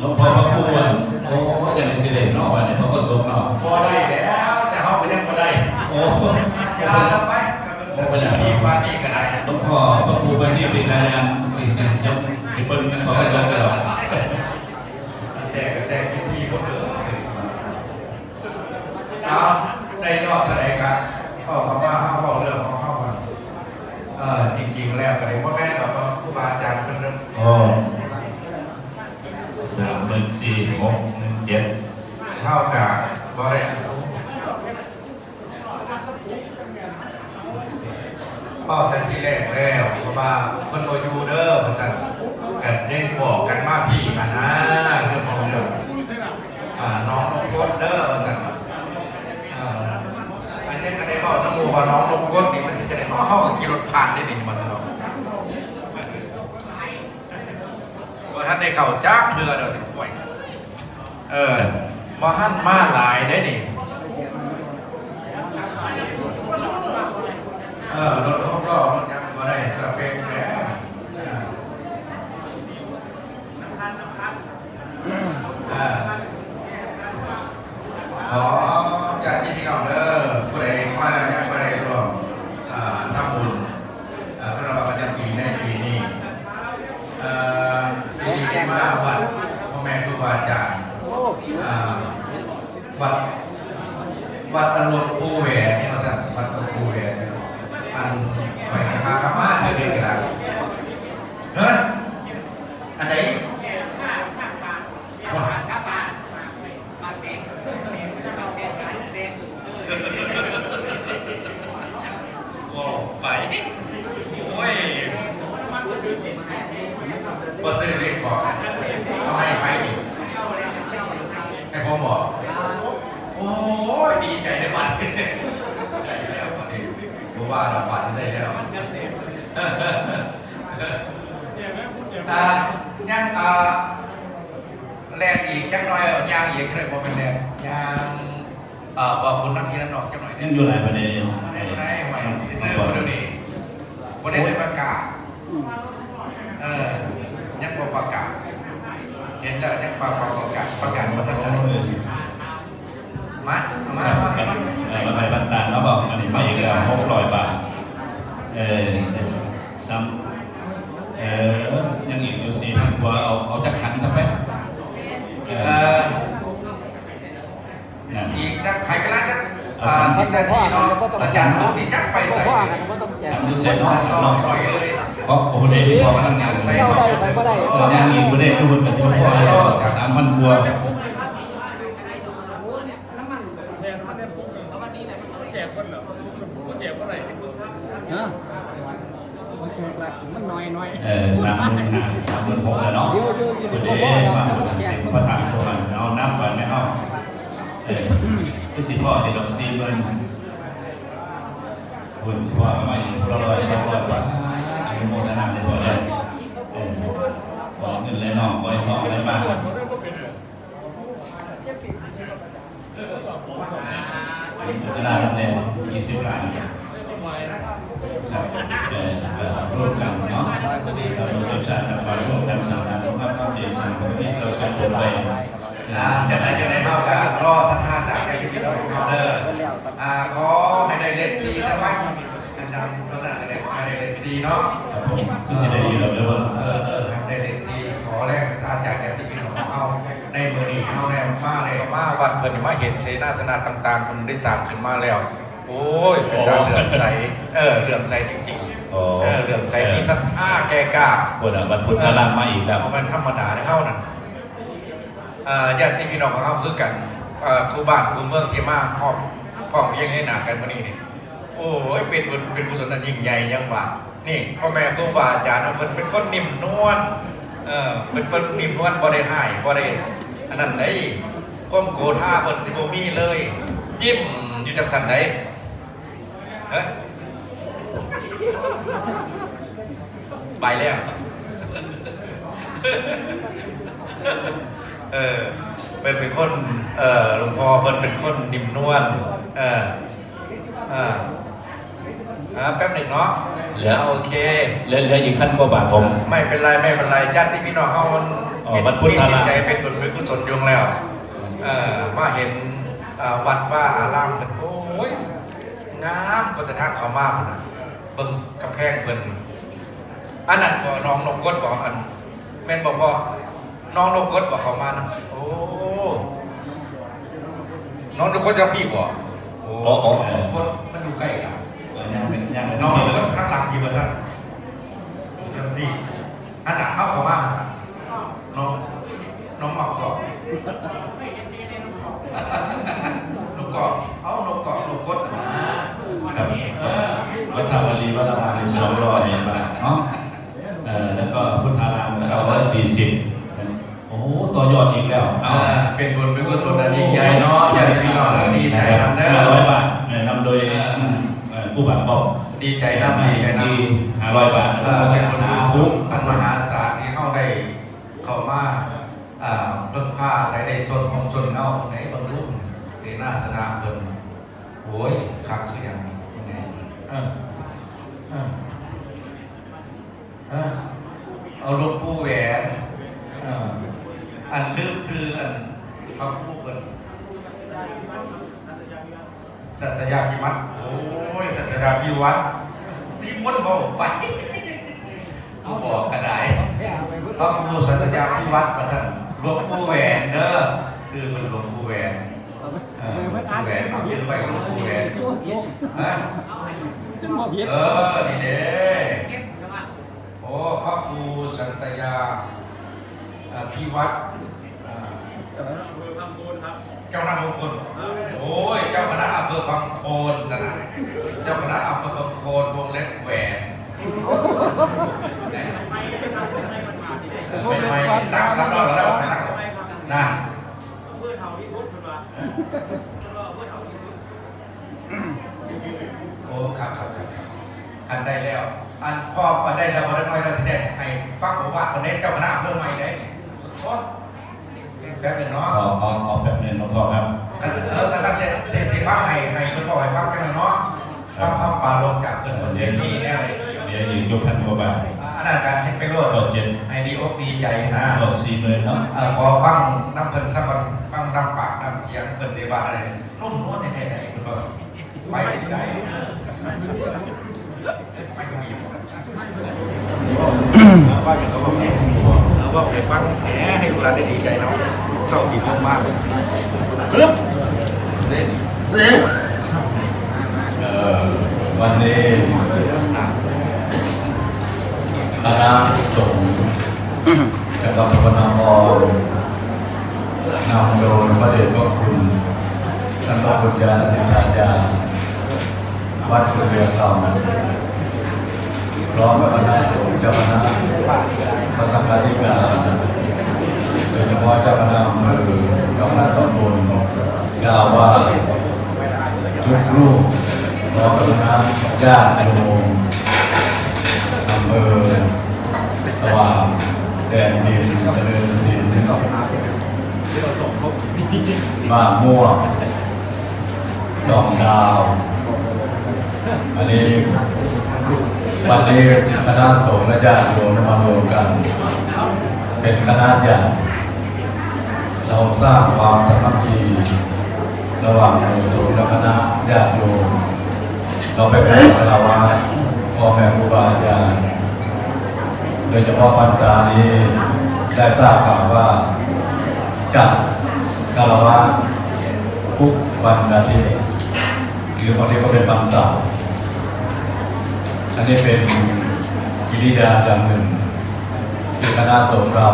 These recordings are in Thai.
หลวงพ่อพระครูอะโอ้ยังสิเด็กนอกวันนี่ยเขาก็ส่งเราะพอได้แล้วแต่เขาไปยังพอได้โอ้ยาทำไปจะเป็นอย่างนี้ว่านี่ก็ได้หลวงพ่อพระครูไปที่ปีชายันสิเนี่ยจะไปเปิ้ลเขาก็ส่งกันหรอแจกแจกที่หมดเลดเอาในยอดแท่งก็ร่ก็คำว่าเข้าวข้าเรื่องของเข้าวมาเออจริงๆแล้วก็เลยว่าแม่กับครูบาอาจารย์คนนึงอ๋ สี่หกหนึ่งเจ็ดเท่ากับบ่ได้พ่อแต่ที่แรกแล้วเพราะว่าเพิ่นบ่อยูเดอเพิ่นสั่นกันเด้งบอกกันมาพี่กันนะเรื่องของเรื่องน้องนกกดเดอเพิ่นสั่นอ่าอันนี้ก็ได้บอกน้องมูว่าน้องนกกดนี่มันจะได้เฮาเฮาขี่รถผ่านได้นี่มาซะเนาะว่าท่านได้เข้าจักเทื่อเดี๋ยวสิป่วย เออบ่หันมาหลายได้นี่เออรถหกล้อมันยังบ่ได้สเปคแล้วเออขอญาติพี่น้องเด้อผู้ใดมาแล้วยังบ่ได้ร่วมอ่าทำบุญอ่าพระราประจำปีในปีนี้เอ่อปีนี้มาวัดพ่อแม่ครูบาอาจารย์ อ่าวัดวัดอารมณ์ภูแหวนนี่มาสั่งวัดอารมณ์ภูแหวนอันไฟกระทากระมาเธอเรียนกันแล้วเฮ้ยอันไหนว้าวไปโอ้ยบ่ซื้อเลขบอกเอาให้ไปดิ ให้พ่อบอกโอ้ยดีใจในบัตรใจแล้วบัตรนี้รู้ว่าเราบัตรได้แล้วอ่ายังอ่าแรงอีกจักหน่อยเอายางอีกเลยพอเป็นแรงยางเอ่อบอกคุณนักที่นั่นออกจักหน่อยยังอยู่หลายประเด็นอยู่ได้ได้ใหม่ที่เติมมาเดี๋ยวนี้วันนี้ได้ประกาศเออยังบ่ประกาศ เห็นแล้วยังประกาศประกาศมาทางนั้นเลยมามาครับมาครับเอ่อมาไปบันตานแล้วบอกอันนี้ไปอีกแล้วหกร้อยบาท เออได้ซ้ำเออยังอีกอยู่สี่พันกว่าเอาเอาจากขันใช่ไหมเอเอ่ออนั่นอีกจักใครก็แล้วจักอ่าสิบนาทีเนาะอาจารย์ตุ๊กนี่จักไปใส่ว่ากันก็ต้องแจกทำดูเสร็จเนาะตัดต่อเนาะปล่อยเลย เพราะโอ้โหได้พอพลังงานใส่เจ้าได้ใครก็ได้เออย่างอีกประเด็นทุกคนกับที่พอเลยสามพันกว่าแทนมันเนี่ยปุ๊บแจกคนเหรอก็แจกเมื่อไหร่ฮะโอเคละมันน้อยน้อยเออสามหมื่นห้าสามหมื่นหกแล้วเนาะเดี๋ยวเดี๋ยววคุณเดี๋เอ๋ยวมาเดี๋ยวแจกเป็นประธานตัวมันเอานับก่อนไหมเอาเออที่สิพ่อที่ดอกซีเบิ้ลคุณพ่อมาอีกเราลอยสองร้อยบาท โมทนาในตัวเลยเออขอเงินเลยน้องขอให้น้องได้าตรวจมาได้ก็เป็นเลยอนุโมทนาเนี่ยี่สิบล้านครับเออเอร่วมกันเนาะเราร่วมชาติกับมาร่วมกันสร้างสรรค์ภาพความดีสังคมที่เราสร้างขึ้นไปอ่าจะได้จะได้เข้ากันรอสักห้าจากไอ้ที่เราเอาเด้ออ่าขอให้ได้เลขสี่ใช่ไหมอาจารย์ก็น่าจะได้ให้ได้เลขสี่เนาะ ครับผมคือสิได้อยู่แล้วเด้อเออเออครับได้เลขสี่ขอแรกอาจารย์จากที่พี่น้องเอาในมือนี้เอาแนวมาเลยมาวัดเพิ่นมาเห็นเสนาสนะต่างๆเพิ่นได้สร้างขึ้นมาแล้ว โอ้ยเป็นตาเหลื่อมใสเออเหลื่อมใสจริงๆโอ้เออเหลื่อมใสมีศรัทธาแก่กล้าบนวันพุทธลามมาอีกแล้วเอามันธรรมดาในเฮานั่นอ่าญาติพี่น้องของเฮาคือกันเอ่อครูบ้านครูเมืองที่มาพร้อมพร้อมเพียงให้หนากันมื้อนี้นี่โอ้ยเป็นบุญเป็นกุศลอันยิ่งใหญ่ยังว่า นี่พ่อแม่ครูบาอาจารย์เพิ่นเป็นคนนิ่มนวลเออเป็นเพิ่นนิ่มนวลบ่ได้ให้บ่ได้อันนั้นได้ความโกธาเพิ่นสิบ่มีเลย ยิ้มอยู่จังซั่นได้เฮ้ยไปแล้วเออเป็นเป็นคนเออหลวงพ่อเพิ่นเป็นคนนิ่มนวลเออเอ่าอ่าแป๊บหนึ่งเนาะ เหลือโอเคเหลือเหลืออีกพันกว่าบาทผม ไม่เป็นไรไม่เป็นไรญาติพี่น้องเฮามันอ๋อมันพุทธมีจิตละใจเป็นบุญเป็นกุศลอยงแล้วเออมาเห็นอ่าวัดว่าอารามเป็นโอ้ยงามก็จะทางเขามากนะเบิ่งกำแพงเพิ่นอันนั้นก็น้องนกกดบอกอันแม่นบอกพ่อน้องนกกดบอกเขามานะโอ้น้องนกกดจะพี่บอกโอ้น้องนกกดมันอยู่ใกล้กันเออ ยังเป็นยังเป็นน้องที่นกเลยดข้างหลังอยู่บ่ท่านเดี๋ยวนี่อันหน่ะเอาเขามาน้องน้องหมอกก่อนนกเกาะเอานกเกาะนกกดมาครับวัดธรรมรีวัดธรรมรีสองร้อยบาทเนาะเออแล้วก็พุทธารามเก้าร้อยสี่สิบโอ้โหตัวยอดอีกแล้วเป็นบุญเป็นกุศลอันยิ่งใหญ่เนาะอยากจะพี่น้องดีใจนำเด้ห้าร้อยบาทนำโดย ผู้บาบอกดีใจนำดีใจนห้าร้อยบาทำเอ่อเป็นบุญสากุศธุลอันมหาศาลที่เข้าได้เข้ามาอ่าเพิ่งผ้าใส่ในส่วนของชนเงาในบางรุ่นเสนาสนาเพิ่นโอ้ยคักคืออย่างนี้ยังไงเออเออเออเอาหลวงปู่แหวนเอออันลืมซื้ออันพระผู้เพิ่น สัตยาพิวัตรโอ้ ยสัตยาพิวัตรพี่ม้วนบอกไปเขาบอกกระไดพระครูสัตยาพิวัตรมาท่านหลวงปู่แหวนเด้อคือเป็นหลวงปู่แหวนเออหลวงปู่แหวนเอาเยอะไปหลวงปู่แหวนฮะเออนี่เด้โอ้พระครูสัตยาเอ่อพิวัตรเจ้าหน้ามงคลโอ้ยเจ้าคณะอำเภอบางโคนสนาม เจ้าคณะอำเภอบางโคนวงเล็บแหวนไม่ไม่ตั้งรับรองแล้วตั้งนั่นเพื่อเท่าที่สุดคุณว่าเพื่อเท่าที่สุดโอ้ครับครับครับครับอันได้แล้ว อันพ่ออันได้แล้วพอได้น้อยเราแสดงให้ฟังบอกว่าคนนี้เจ้าคณะอำเภอใหม่ได้สุดยอดแป๊บหนึงเนาะขอขอขอแป๊บนึงหลวงพ่อครับถ้าเออถ้าเสร็จเสร็จสิฟังให้ให้คนบอกให้ฟังกันหน่อยเนาะ ฟังคำปาลงจากเพิ่นคนเจนี่แน่เลยเดี๋ยวอีกยกพันกว่าบาทอันนั้นการเห็นไปรวดก็เจ็ดให้ดีอกดีใจนะก็สี่หมื่นเนาะเอ่อขอฟังน้ำเพิ่นสักวันฟังน้ำปากน้ำเสียงเพิ่นเสียบาอะไรนุ่มนวลในไทยไหนคุณบอกไปสิได้ไม่ก็มีว่าอยู่เขาบอกเอาว่าไปฟังแหมให้ลูกหลานได้ดีใจเนาะเข้าสีม่วงมากปึ๊บเล่นเอ่อ วันนี้คณะสงฆ์จังหวัดพนครนำโดยพระเดชพระคุณท่านพระพุทธาธิชาจารย์วัดสุเรียคำพร้อมกับคณะสงฆ์เจ้าคณะพระสังฆาธิการโดยเฉพาะเจ้าคณะอำเภอเจ้าคณะตำบลเจ้าอาวาทุกรูป พร้อมกับคณะญาติโยมอำเภอสว่างแดนดินเจริญศิลป์บ้านม่วงดองดาว อันนี้วันนี้คณะสงฆ์และญาติโยมมารวมกัน เป็นคณะใหญ่เราสร้างความสามัคคีระหว่างหมู่สงฆ์และคณะญาติโยม เราไปขอคารวะพ่อแม่ครูบาอาจารย์โดยเฉพาะพรรษานี้ได้ทราบข่าวว่าจัดคารวะทุกวันอาทิตย์หรือบางทีก็เป็นวันเสาร์อันนี้เป็นกิริยาอย่างหนึ่งที่คณะสงฆ์เรา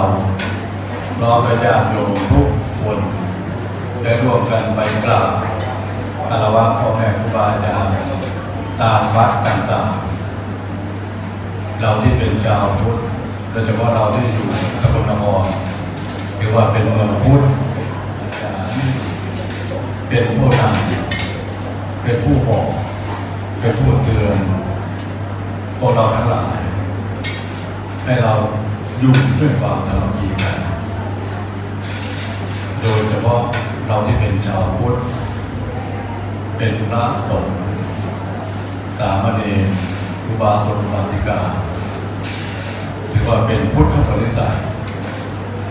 พร้อมด้วยญาติโยมทุกคนได้ร่วมกันไปกราบคารวะพ่อแม่ครูบาอาจารย์ ตามวัดต่างๆ เราที่เป็นชาวพุทธโดยเฉพาะเราที่อยู่สกลนครถือว่าเป็นเมืองพุทธเป็นผู้นำเป็นผู้บอกเป็นผู้เตือนพวกเราทั้งหลาย ให้เราอยู่ด้วยความสามัคคีกันโดยเฉพาะเราที่เป็นชาวพุทธเป็นพระสงฆ์ สามเณรครูบาสงฆ์บาติกาถือว่าเป็นพุทธบริษัท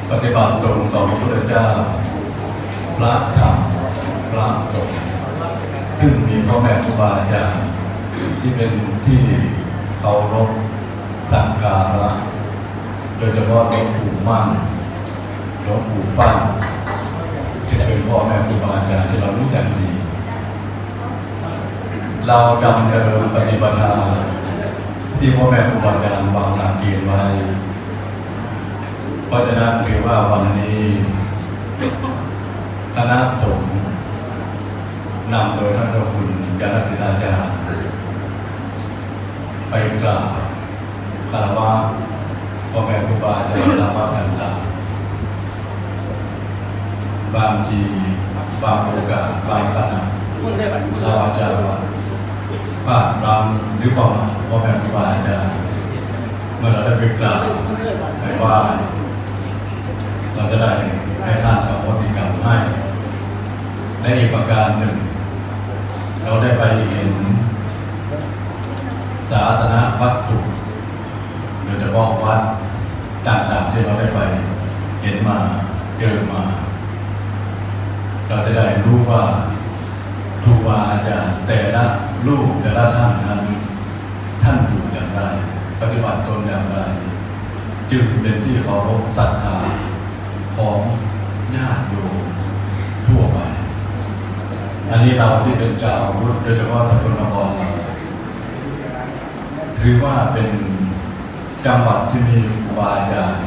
ปฏิบัติตรงต่อพระพุทธเจ้า พระธรรมกลางตกซึ่งมีพ่อแม่ครูบาอาจารย์ที่เป็นที่เคารพสักการะโดยเฉพาะหลวงปู่มั่นหลวงปู่ปั้นที่เป็นพ่อแม่ครูบาอาจารย์ที่เรารู้จักดี เราดำเนินปฏิบัติที่พ่อแม่ครูบาอาจารย์วางหลักเกณฑ์ไว้ เพราะฉะนั้นถือว่าวันนี้คณะสงฆ์นำโดยท่านเจ้าคุณจารสิทธาจารย์ไปกราบคารวะพ่อแม่ครูบาอาจารย์ธรรมะต่างๆบางทีบางโอกาสบางขณะเราอาจจะ ว่าป้าหรือพ่อพ่อแม่ครูบาอาจารย์เมื่อเราได้ไปกราบไปไหว้เราจะได้ให้ท่านกับวัติกรรมให้และอีกประการหนึ่ง เราได้ไปเห็นศาสนวัตถุโดยเฉพาะวัดต่างๆที่เราได้ไปเห็นมาเจอมา เราจะได้รู้ว่า ครูบาอาจารย์แต่ละลูกแต่ละท่านนั้นท่านอยู่อย่างไร ปฏิบัติตนอย่างไร จึงเป็นที่เคารพศรัทธาของญาติโยมทั่วไป อันนี้เราที่เป็นเจ้าวุธโดยเฉพาะสกลนครเราถือว่าเป็นจังหวัดที่มีครูบาอาจารย์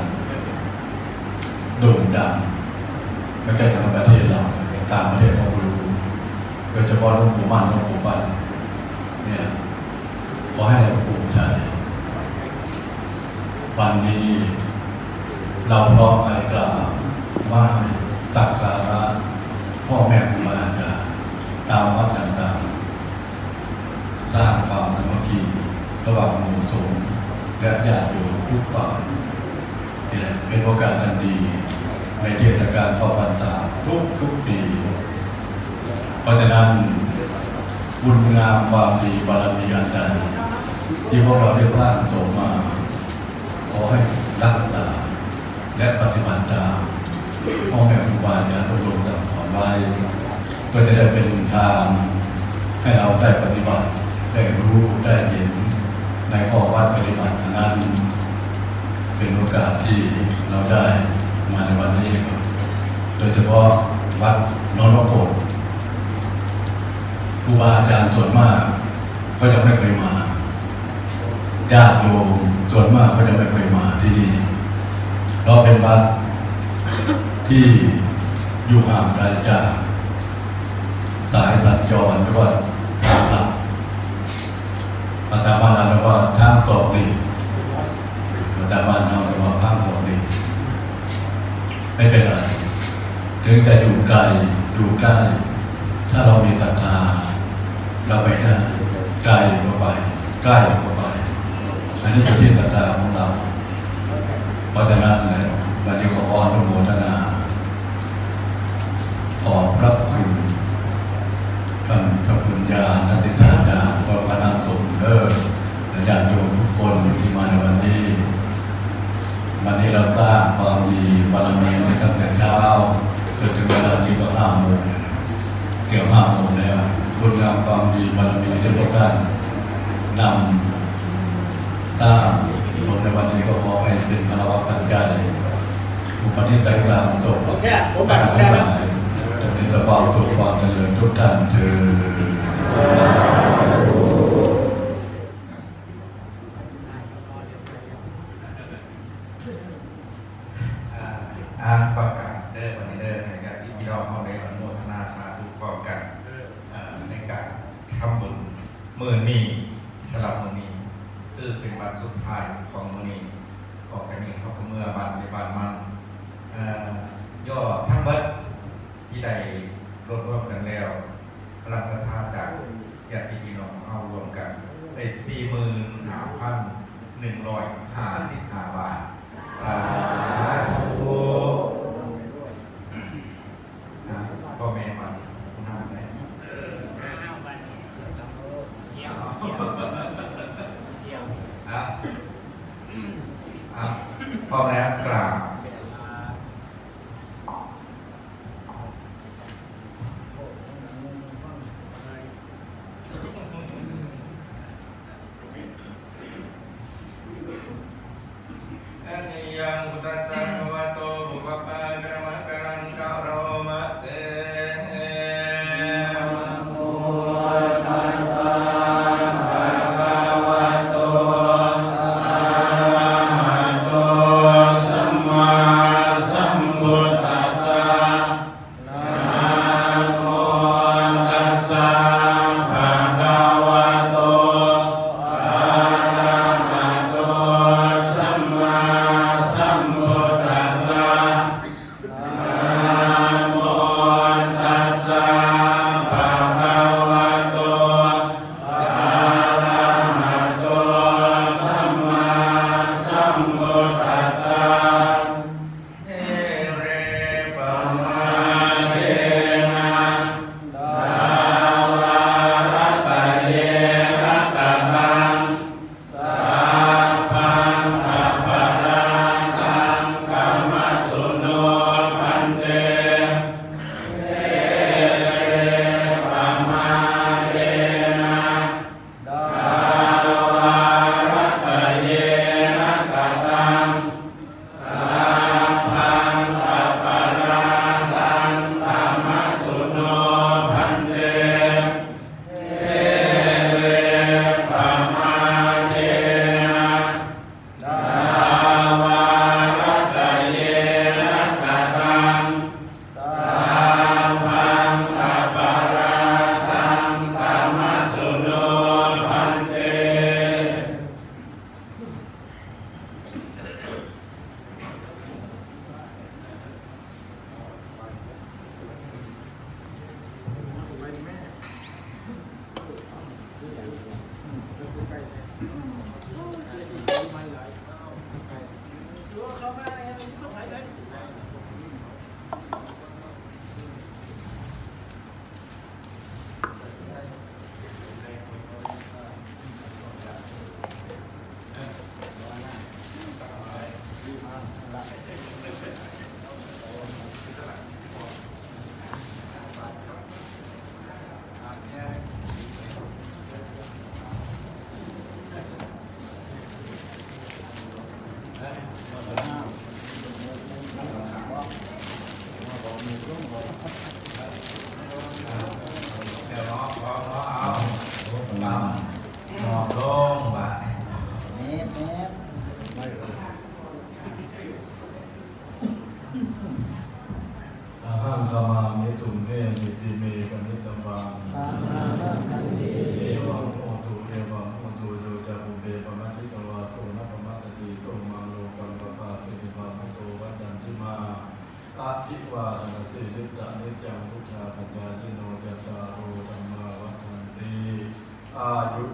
โด่งดังไม่ใช่ทั้งประเทศเราต่างประเทศเรา โดยเฉพาะหลวงปู่มั่นหลวงปู่ปั้นเนี่ยขอให้เราภูมิใจวันนี้เราพร้อมใจกล่าวไหว่าสักการะพ่อแม่ครูบาอาจารย์ตามวัดต่างๆสร้างความสามัคคีระหว่างหมู่สงฆ์และญาติโยมทุกฝ่ายนี่แหละเป็นโอกาสอันดี ในเทศกาลเข้าพรรษาทุกทุกๆปี เพราะฉะนั้นบุญงามความดีบารมีอันใดที่พวกเราได้สร้างโสมมา ขอให้รักษา และปฏิบัติตามพ่อแม่ครูบาอาจารย์อบรมสั่งสอนไว้ก็จะได้เป็นทางให้เราได้ปฏิบัติ ได้รู้ได้เห็นในข้อวัดปฏิบัตินั้น เป็นโอกาสที่เราได้มาในวันนี้ โดยเฉพาะวัดนนทโพธิ์ ครูบาอาจารย์ส่วนมากก็ยังไม่เคยมาญาติโยมส่วนมากก็จะไม่เคยมาที่นี่เพราะเป็นวัดที่อยู่ห่างไกลจากสายสัญจรหรือว่าทางหลักภาษาบ้านเราเรียกว่าทางตอกนี่ภาษาบ้านเราเรียกว่าข้างหัวนี่ไม่เป็นไรถึงจะอยู่ไกลอยู่ใกล้ถ้าเรามีศรัทธา เราไปได้ไกลก็ไปใกล้ก็ไปอันนี้เป็นที่ศรัทธาของเราเพราะฉะนั้นเนี่ยวันนี้ขออนุโมทนาขอบพระคุณท่านพระคุณญาณสิทธาจารย์พระคณะสงฆ์เลิศและญาติโยมทุกคนที่มาในวันนี้ วันนี้เราสร้างความดีบารมีในตั้งแต่เช้าจนถึงเวลาที่ก็ห้าโมงเกี่ยวห้าโมงแล้วคุณงามความดีบาร มีที่พวกท่านนำสร้างผลในวันนี้ก็ขอให้เป็นพลังปัจจัยอุปนิสัยกลางโสดแค่ผมบับัตตรรทั้แค่งหลายจะเป็นสภาพสุขความเจริญทุกท่านเธออาประกาศเด้อวันนี้เด้อให้กับที่พี่น้องเข้าในอนุโมทนาสาธุพร้อมกันอ่าในการทำบุญ มื่อนี้สำหรับมื่อนี้ คือเป็นวันสุดท้ายของมื่อนี้ออกจากนี้เขาก็เมื่อบ้านไปบ้านมันเอ่อย่อทั้งเบิดที่ได้รวบรวมกันแล้วพลังศรัทธาจากญาติพี่น้องเอารวมกันได้สี่หมื่นห้าพันหนึ่งร้อยห้าสิบห้าบาท สาธุนะพ่อแม่มันน่าเลย อะอะพร้อมแล้วกราบ Master.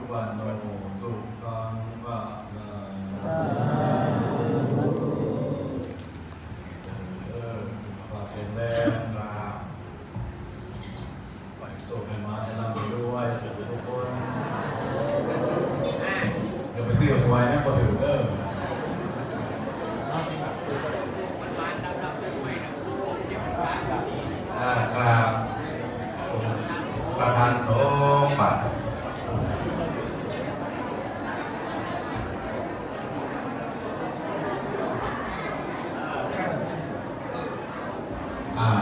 完了，就。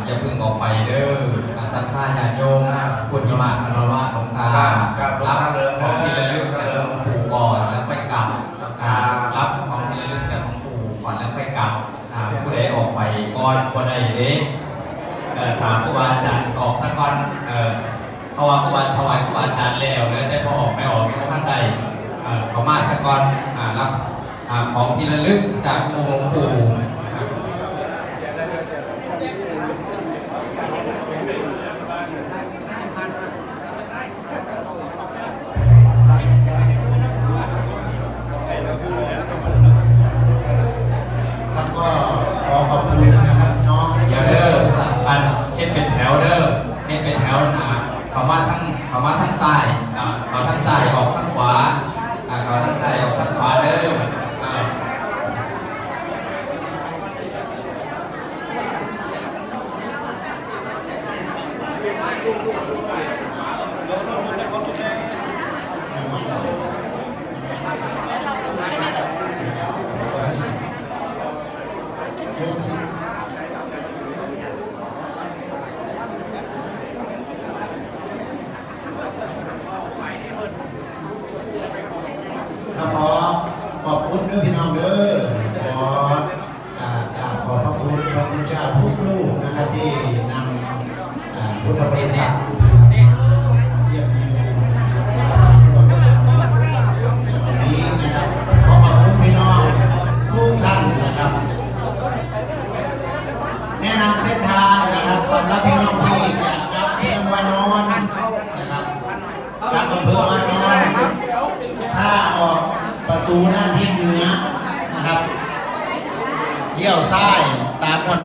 อย่าเพิ่งออกไปเด้ออาสัทธาอย่าโยงนะพุทธิมาคารวะหลวงตารับครับรัเลยของที่ระลึกจากหลวงปู่ก่อนแล้วไปกลับรับของที่ระลึกจากหลวงปู่ก่อนแล้วไปกลับผู้ใดออกไปก่อนก็ได้เด้ถามครูบาอาจารย์ออกสักก่อนเพราะว่าครูบาถวายครูบาอาจารย์แล้วแล้วได้พอออกไม่ออกไม่ท่านใดเขามาสักก่อนรับของที่ระลึกจากหลวงปู่